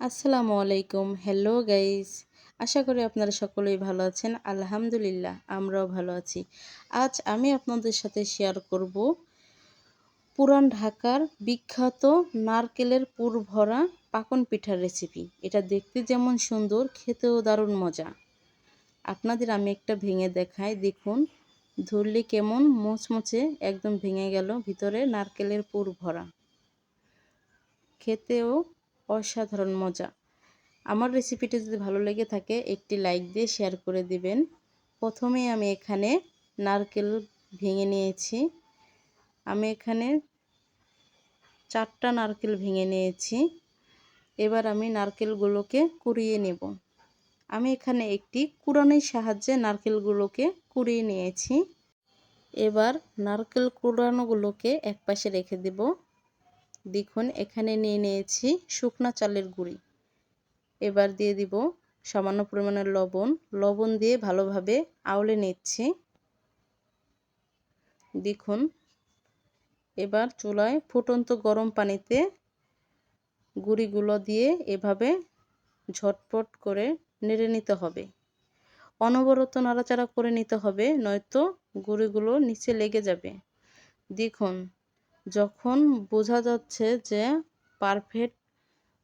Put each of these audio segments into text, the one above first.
আসসালামু আলাইকুম। Hello guys আশা করি আপনারা সকলেই ভালো আছেন। আলহামদুলিল্লাহ, আমরাও ভালো আছি। আজ আমি আপনাদের সাথে শেয়ার করব পুরান ঢাকার বিখ্যাত নারকেলের পুর ভরা পাকন পিঠার রেসিপি এটা দেখতে যেমন সুন্দর, খেতেও দারুণ মজা। আপনাদের আমি একটা ভেঙে দেখাই। দেখুন, ধরলে কেমন মোচমোচে একদম ভেঙে গেল ভিতরে নারকেলের পুর ভরা। খেতেও অসাধারণ মজা। আমার রেসিপিটি যদি ভালো লেগে থাকে, একটি লাইক দিয়ে শেয়ার করে দিবেন। প্রথমেই আমি এখানে নারকেল ভেঙে নিয়েছি। আমি এখানে চারটা নারকেল ভেঙে নিয়েছি। এবার আমি নারকেলগুলোকে কুড়িয়ে নেব। আমি এখানে একটি কুড়ানির সাহায্যে নারকেলগুলোকে কুড়িয়ে নিয়েছি। এবার নারকেল কুড়ানোগুলোকে একপাশে রেখে দেব। দেখুন, এখানে নিয়ে নিয়েছি শুকনা চালের গুঁড়ি। এবার দিয়ে দিব সামান্য পরিমাণের লবণ। লবণ দিয়ে ভালোভাবে আউলে নিচ্ছি। দেখুন, এবার চুলায় ফুটন্ত গরম পানিতে গুঁড়িগুলো দিয়ে এভাবে ঝটপট করে নেড়ে নিতে হবে। অনবরত নাড়াচাড়া করে নিতে হবে, নয়তো গুঁড়িগুলো নিচে লেগে যাবে। দেখুন যখন বোঝা যাচ্ছে যে পারফেক্ট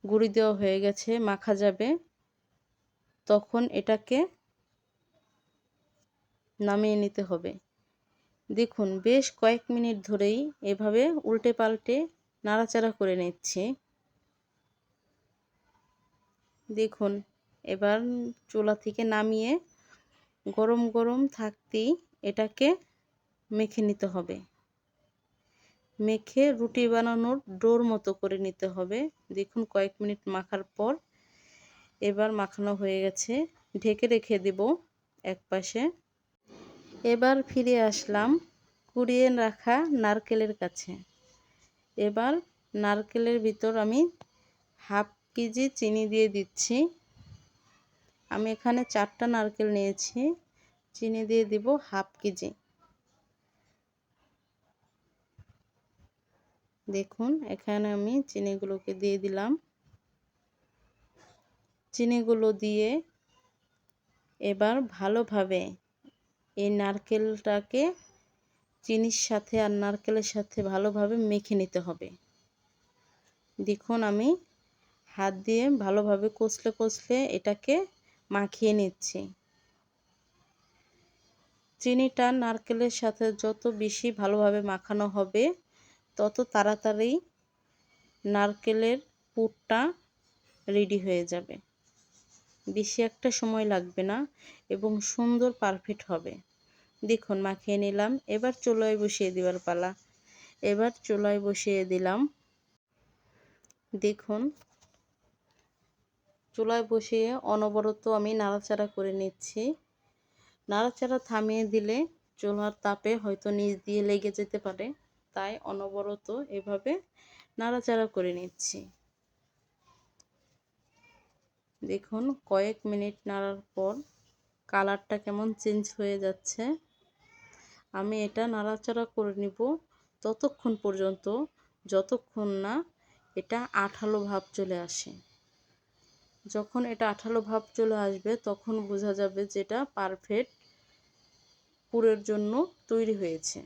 গুঁড়ি দেওয়া হয়ে গেছে, মাখা যাবে, তখন এটাকে নামিয়ে নিতে হবে। দেখুন, বেশ কয়েক মিনিট ধরেই এভাবে উল্টে পাল্টে নাড়াচাড়া করে নিচ্ছি। দেখুন, এবার চুলা থেকে নামিয়ে গরম গরম থাকতেই এটাকে মেখে নিতে হবে। মেখে রুটি বানানোর ডোর মতো করে নিতে হবে। দেখুন, কয়েক মিনিট মাখার পর এবার মাখানো হয়ে গেছে। ঢেকে রেখে দেব এক পাশে। এবার ফিরে আসলাম কুড়িয়ে রাখা নারকেলের কাছে। এবার নারকেলের ভিতর আমি হাফ কেজি চিনি দিয়ে দিচ্ছি। আমি এখানে চারটা নারকেল নিয়েছি। চিনি দিয়ে দিব হাফ কেজি। দেখুন, এখানে আমি চিনিগুলোকে দিয়ে দিলাম। চিনিগুলো দিয়ে এবার ভালোভাবে এই নারকেলটাকে চিনির সাথে আর নারকেলের সাথে ভালোভাবে মেখে নিতে হবে। দেখুন, আমি হাত দিয়ে ভালোভাবে কষলে কষলে এটাকে মাখিয়ে নিচ্ছি। চিনিটা নারকেলের সাথে যত বেশি ভালোভাবে মাখানো হবে তত তাড়াতাড়ি নারকেলের পুরটা রেডি হয়ে যাবে। বেশি একটা সময় লাগবে না এবং সুন্দর পারফেক্ট হবে। দেখুন, মাখিয়ে নিলাম। এবার চুলায় বসিয়ে দেওয়ার পালা। এবার চুলায় বসিয়ে দিলাম। দেখুন, চুলায় বসিয়ে অনবরত আমি নাড়াচাড়া করে নিচ্ছি। নাড়াচাড়া থামিয়ে দিলে চুলার তাপে হয়তো নিচ দিয়ে লেগে যেতে পারে। তাই অনবরত এভাবে নাড়াচাড়া করে নিচ্ছি। দেখুন, কয়েক মিনিট নাড়ার পর কালারটা কেমন চেঞ্জ হয়ে যাচ্ছে। আমি এটা নাড়াচাড়া করে নিব ততক্ষণ পর্যন্ত, যতক্ষণ না এটা আঠালো ভাব চলে আসে। যখন এটা আঠালো ভাব চলে আসবে, তখন বোঝা যাবে যেটা পারফেক্ট পুরের জন্য তৈরি হয়েছে।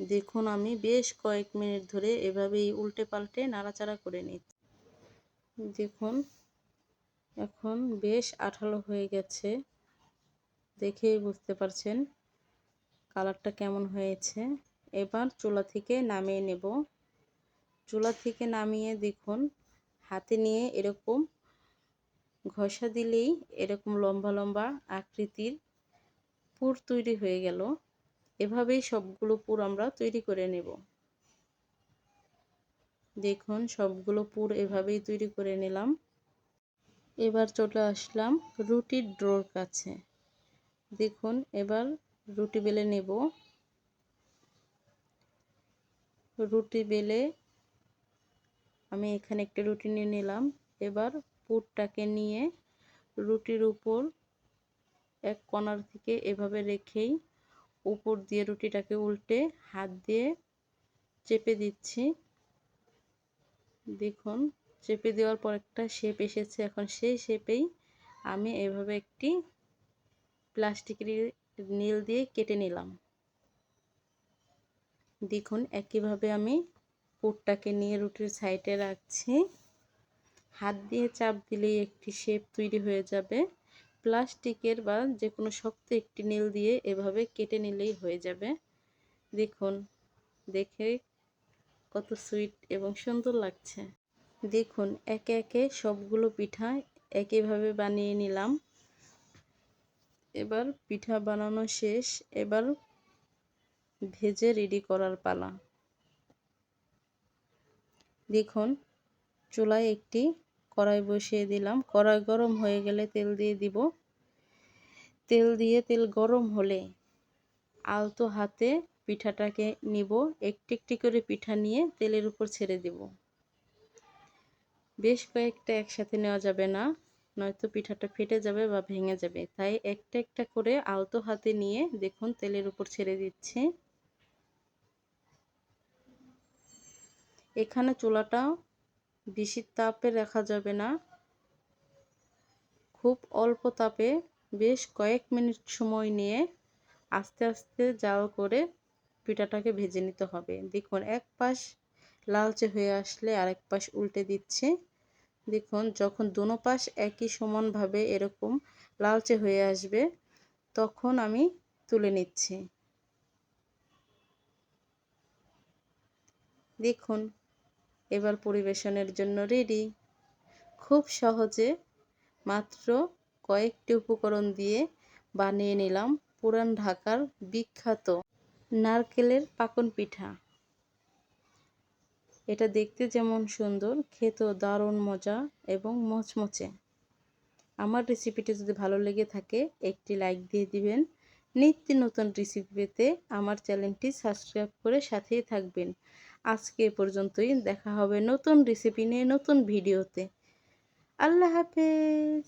দেখুন, আমি বেশ কয়েক মিনিট ধরে এভাবেই উল্টে পাল্টে নাড়াচাড়া করে নিচ্ছি। দেখুন, এখন বেশ আঠালো হয়ে গেছে। দেখেই বুঝতে পারছেন কালারটা কেমন হয়েছে। এবার চুলা থেকে নামিয়ে নেব। চুলা থেকে নামিয়ে দেখুন, হাতে নিয়ে এরকম ঘষা দিলেই এরকম লম্বা লম্বা আকৃতির পুর তৈরি হয়ে গেল। এভাবেই সবগুলো পুর আমরা তৈরি করে নেব। দেখুন, সবগুলো পুর এভাবেই তৈরি করে নিলাম। এবার চলে আসলাম রুটির ড্রোর কাছে। দেখুন, এবার রুটি বেলে নেব। রুটি বেলে আমি এখানে একটা রুটি নিয়ে নিলাম। এবার পুরটাকে নিয়ে রুটির উপর এক কণার থেকে এভাবে রেখেই উপর দিয়ে রুটিটাকে উল্টে হাত দিয়ে চেপে দিচ্ছি। দেখুন, চেপে দেওয়ার পর একটা শেপ এসেছে। এখন সেই শেপেই আমি এভাবে একটি প্লাস্টিকের নীল দিয়ে কেটে নিলাম। দেখুন, একইভাবে আমি পুরটাকে নিয়ে রুটির সাইডে রাখছি। হাত দিয়ে চাপ দিলেই একটি শেপ তৈরি হয়ে যাবে। প্লাস্টিকের বা যে কোনো শক্ত একটি নীল দিয়ে এভাবে কেটে নিলেই হয়ে যাবে। দেখুন, দেখে কত সুইট এবং সুন্দর লাগছে। দেখুন, একে একে সবগুলো পিঠা একইভাবে বানিয়ে নিলাম। এবার পিঠা বানানো শেষ। এবার ভেজে রেডি করার পালা। দেখুন, চুলায় একটি কড়াই বসিয়ে দিলাম। কড়াই গরম হয়ে গেলে তেল দিয়ে দিব। তেল দিয়ে তেল গরম হলে আলতো হাতে পিঠাটাকে নিব। একটি একটি করে পিঠা নিয়ে তেলের উপর ছেড়ে দেব। বেশ কয়েকটা একসাথে নেওয়া যাবে না, নয়তো পিঠাটা ফেটে যাবে বা ভেঙে যাবে। তাই একটা একটা করে আলতো হাতে নিয়ে দেখুন তেলের উপর ছেড়ে দিচ্ছি। এখানে চুলাটা বেশি তাপে রাখা যাবে না। খুব অল্প তাপে বেশ কয়েক মিনিট সময় নিয়ে আস্তে আস্তে জাল করে পিঠাটাকে ভেজে নিতে হবে। দেখুন, এক পাশ লালচে হয়ে আসলে আরেক পাশ উল্টে দিচ্ছে। দেখুন, যখন দুনো পাশ একই সমানভাবে এরকম লালচে হয়ে আসবে, তখন আমি তুলে নিচ্ছি। দেখুন এবার পরিবেশনের জন্য রেডি খুব সহজে মাত্র কয়েকটি উপকরণ দিয়ে বানিয়ে নিলাম পুরান ঢাকার বিখ্যাত নারকেলের পাকন পিঠা। এটা দেখতে যেমন সুন্দর, খেতেও দারুণ মজা এবং মচমচে। আমার রেসিপিটি যদি ভালো লেগে থাকে, একটি লাইক দিয়ে দিবেন। নিত্য নতুন রেসিপি পেতে আমার চ্যানেলটি সাবস্ক্রাইব করে সাথেই থাকবেন। আজকে এ পর্যন্তই। দেখা হবে নতুন রেসিপি নিয়ে নতুন ভিডিওতে আল্লাহ হাফেজ।